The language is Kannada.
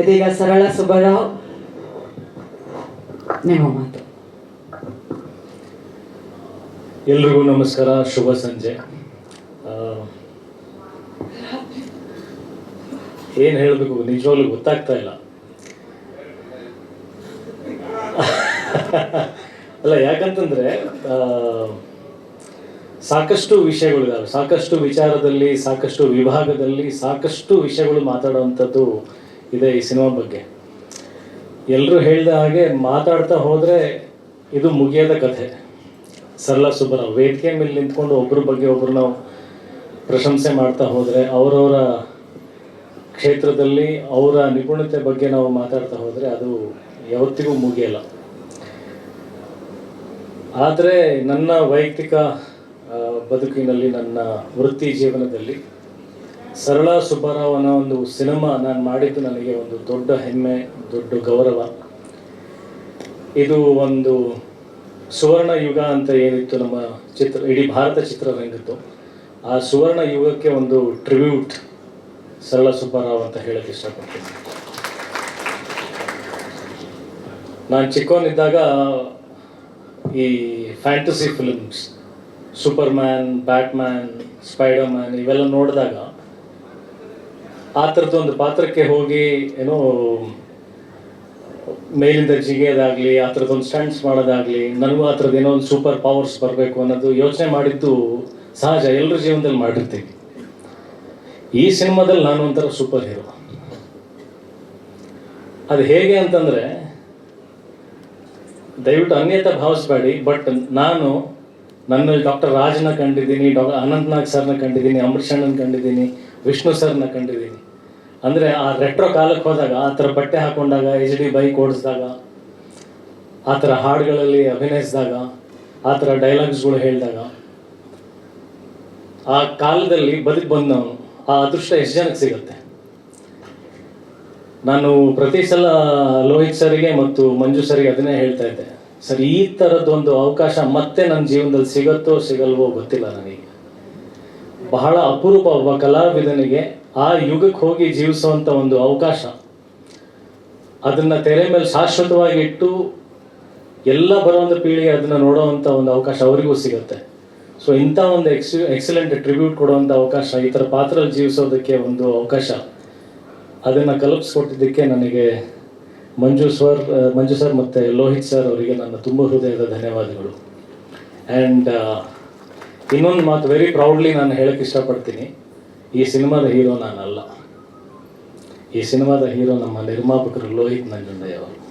ಇದೀಗ ಸರಳ ಸುಬ್ಬರಾವ್ ನಿಮ್ಮ ಮಾತು. ಎಲ್ರಿಗೂ ನಮಸ್ಕಾರ, ಶುಭ ಸಂಜೆ. ಏನು ಹೇಳಬೇಕು, ನಿಜವಾಗ್ಲೂ ಗೊತ್ತಾಗ್ತಾ ಇಲ್ಲ. ಅಲ್ಲ, ಯಾಕಂತಂದ್ರೆ ಸಾಕಷ್ಟು ವಿಷಯಗಳಿದಾವೆ. ಸಾಕಷ್ಟು ವಿಚಾರದಲ್ಲಿ, ಸಾಕಷ್ಟು ವಿಭಾಗದಲ್ಲಿ ಸಾಕಷ್ಟು ವಿಷಯಗಳು ಮಾತಾಡುವಂಥದ್ದು ಇದೆ ಈ ಸಿನಿಮಾ ಬಗ್ಗೆ. ಎಲ್ಲರೂ ಹೇಳಿದ ಹಾಗೆ ಮಾತಾಡ್ತಾ ಹೋದರೆ ಇದು ಮುಗಿಯದ ಕಥೆ. ಸರಳ ಸುಬ್ಬರಾವ್ ವೇದಿಕೆ ಮೇಲೆ ನಿಂತ್ಕೊಂಡು ಒಬ್ಬರ ಬಗ್ಗೆ ಒಬ್ಬರು ನಾವು ಪ್ರಶಂಸೆ ಮಾಡ್ತಾ ಹೋದರೆ, ಅವರವರ ಕ್ಷೇತ್ರದಲ್ಲಿ ಅವರ ನಿಪುಣತೆ ಬಗ್ಗೆ ನಾವು ಮಾತಾಡ್ತಾ ಹೋದರೆ ಅದು ಯಾವತ್ತಿಗೂ ಮುಗಿಯಲ್ಲ. ಆದರೆ ನನ್ನ ವೈಯಕ್ತಿಕ ಬದುಕಿನಲ್ಲಿ ನನ್ನ ವೃತ್ತಿ ಜೀವನದಲ್ಲಿ ಸರಳ ಸುಬ್ಬರಾವ್ ಅನ್ನೋ ಒಂದು ಸಿನಿಮಾ ನಾನು ಮಾಡಿದ್ದು ನನಗೆ ಒಂದು ದೊಡ್ಡ ಹೆಮ್ಮೆ, ದೊಡ್ಡ ಗೌರವ. ಇದು ಒಂದು ಸುವರ್ಣ ಯುಗ ಅಂತ ಏನಿತ್ತು ನಮ್ಮ ಚಿತ್ರ, ಇಡೀ ಭಾರತ ಚಿತ್ರರಂಗದ್ದು. ಆ ಸುವರ್ಣ ಯುಗಕ್ಕೆ ಒಂದು ಟ್ರಿಬ್ಯೂಟ್ ಸರಳ ಸುಬ್ಬಾರಾವ್ ಅಂತ ಹೇಳಕ್ಕೆ ಇಷ್ಟಪಡ್ತೀನಿ. ನಾನು ಚಿಕ್ಕವನಿದ್ದಾಗ ಈ fantasy films superman batman spiderman ಇವೆಲ್ಲ ನೋಡಿದಾಗ ಆ ಥರದ್ದೊಂದು ಪಾತ್ರಕ್ಕೆ ಹೋಗಿ ಏನೋ ಮೇಲಿಂದ ಜಿಗಿಯೋದಾಗ್ಲಿ, ಆ ಥರದ್ದೊಂದು ಸ್ಟಂಟ್ಸ್ ಮಾಡೋದಾಗ್ಲಿ, ನನಗೂ ಆ ಥರದ್ದು ಏನೋ ಒಂದು ಸೂಪರ್ ಪವರ್ಸ್ ಬರಬೇಕು ಅನ್ನೋದು ಯೋಚನೆ ಮಾಡಿದ್ದು ಸಹಜ. ಎಲ್ಲರ ಜೀವನದಲ್ಲಿ ಮಾಡಿರ್ತೀವಿ ಈ ಸಿನಿಮಾದಲ್ಲಿ ನಾನು ಒಂಥರ ಸೂಪರ್ ಹೀರೋ ಅದು ಹೇಗೆ ಅಂತಂದರೆ, ದಯವಿಟ್ಟು ಅನ್ಯತ ಭಾವಿಸ್ಬೇಡಿ ಬಟ್ ನಾನು ನನ್ನ ಡಾಕ್ಟರ್ ರಾಜನ ಕಂಡಿದ್ದೀನಿ ಡಾಕ್ಟರ್ ಅನಂತ್ನಾಗ್ ಸರ್ನ ಕಂಡಿದ್ದೀನಿ ಅಮೃತ್ ಕಂಡಿದ್ದೀನಿ, ವಿಷ್ಣು ಸರ್ನ ಕಂಡಿದ್ದೀನಿ. ಅಂದರೆ ಆ ರೆಟ್ರೋ ಕಾಲಕ್ಕೆ ಹೋದಾಗ, ಆ ಥರ ಬಟ್ಟೆ ಹಾಕೊಂಡಾಗ ಎಚ್ ಡಿ ಬೈಕ್ ಓಡಿಸಿದಾಗ, ಆ ಥರ ಹಾಡುಗಳಲ್ಲಿ ಅಭಿನಯಿಸಿದಾಗ, ಆ ಥರ ಡೈಲಾಗ್ಸ್ಗಳು ಹೇಳಿದಾಗ, ಆ ಕಾಲದಲ್ಲಿ ಬದುಕು ನಾವು ಆ ಅದೃಷ್ಟ ಎಷ್ಟು ಜನಕ್ಕೆ ಸಿಗುತ್ತೆ? ನಾನು ಪ್ರತಿ ಸಲ ಲೋಹಿತ್ ಸರಿಗೆ ಮತ್ತು ಮಂಜು ಸರಿಗೆ ಅದನ್ನೇ ಹೇಳ್ತಾ ಇದ್ದೆ. ಸರ್, ಈ ಥರದ್ದೊಂದು ಅವಕಾಶ ಮತ್ತೆ ನನ್ನ ಜೀವನದಲ್ಲಿ ಸಿಗುತ್ತೋ, ಸಿಗಲ್ವೋ ಗೊತ್ತಿಲ್ಲ ನನಗೆ. ಬಹಳ ಅಪರೂಪ ಒಬ್ಬ ಕಲಾವಿದನಿಗೆ ಆ ಯುಗಕ್ಕೆ ಹೋಗಿ ಜೀವಿಸುವಂಥ ಒಂದು ಅವಕಾಶ. ಅದನ್ನ ತೆರೆ ಮೇಲೆ ಶಾಶ್ವತವಾಗಿ ಇಟ್ಟು ಎಲ್ಲ ಬರುವಂಥ ಪೀಳಿಗೆ ಅದನ್ನ ನೋಡುವಂಥ ಒಂದು ಅವಕಾಶ ಅವರಿಗೂ ಸಿಗುತ್ತೆ. ಸೊ ಇಂಥ ಒಂದು ಎಕ್ಸ್ ಎಕ್ಸಲೆಂಟ್ ಟ್ರಿಬ್ಯೂಟ್ ಕೊಡುವಂಥ ಅವಕಾಶ, ಈ ಥರ ಪಾತ್ರದಲ್ಲಿ ಜೀವಿಸೋದಕ್ಕೆ ಒಂದು ಅವಕಾಶ. ಅದನ್ನು ಕಲ್ಪಿಸ್ಕೊಟ್ಟಿದ್ದಕ್ಕೆ ನನಗೆ ಮಂಜು ಸರ್ ಮಂಜು ಸರ್ ಮತ್ತು ಲೋಹಿತ್ ಸರ್ ಅವರಿಗೆ ನನ್ನ ತುಂಬ ಹೃದಯದ ಧನ್ಯವಾದಗಳು. ಆ್ಯಂಡ್ ಇನ್ನೊಂದು ಮಾತು ವೆರಿ ಪ್ರೌಡ್ಲಿ ನಾನು ಹೇಳಕ್ಕೆ ಇಷ್ಟಪಡ್ತೀನಿ. ಈ ಸಿನಿಮಾದ ಹೀರೋ ನಾನಲ್ಲ ಈ ಸಿನಿಮಾದ ಹೀರೋ ನಮ್ಮ ನಿರ್ಮಾಪಕರು ಲೋಹಿತ್ ನಂಜುಂಡಯ್ಯ ಅವರು